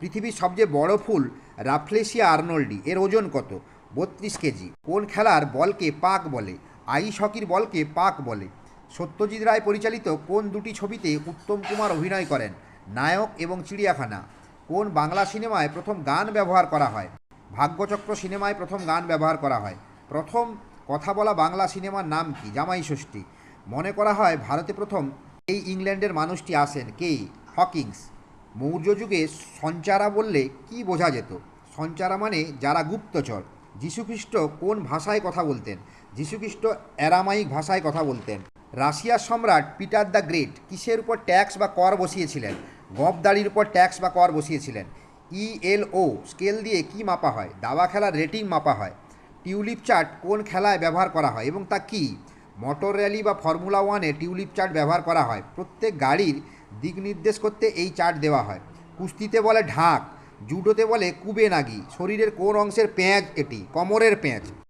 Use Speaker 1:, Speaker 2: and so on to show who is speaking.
Speaker 1: পৃথিবীর সবচেয়ে বড় ফুল রাফলেশিয়া আর্নল্ডি। এর ওজন কত? বত্রিশ কেজি। কোন খেলার বলকে পাক বলে? আইস হকির বলকে পাক বলে? সত্যজিৎ রায় পরিচালিত কোন দুটি ছবিতে উত্তম কুমার অভিনয় করেন? নায়ক এবং চিড়িয়াখানা। কোন বাংলা সিনেমায় প্রথম গান ব্যবহার করা হয়? ভাগ্যচক্র সিনেমায় প্রথম গান ব্যবহার করা হয়। প্রথম কথা বলা বাংলা সিনেমার নাম কি? জামাই ষষ্ঠী। মনে করা হয় ভারতে প্রথম এই ইংল্যান্ডের মানুষটি আসেন কে? হকিংস। মৌর্য যুগে সঞ্চারা বললে কি বোঝা যেত? সঞ্চারা মানে যারা গুপ্তচর। যীশুখ্রিস্ট কোন ভাষায় কথা বলতেন? যীশুখ্রিস্ট অ্যারামাইক ভাষায় কথা বলতেন। রাশিয়ার সম্রাট পিটার দ্য গ্রেট কিসের উপর ট্যাক্স বা কর বসিয়েছিলেন? গবদাড়ির উপর ট্যাক্স বা কর বসিয়েছিলেন। ইএলও স্কেল দিয়ে কি মাপা হয়? দাবা খেলার রেটিং মাপা হয়। টিউলিপ চার্ট কোন খেলায় ব্যবহার করা হয় এবং তা কি? মোটর র্যালি বা ফর্মুলা ওয়ানে টিউলিপ চার্ট ব্যবহার করা হয়। প্রত্যেক গাড়ির দিক নির্দেশ করতে এই চার্ট দেওয়া হয়। কুস্তিতে বলে ঢাক, জুডোতে বলে কুবে নাগি শরীরের কোন অংশের প্যাঁচ এটি, কোমরের পেঁয়াজ।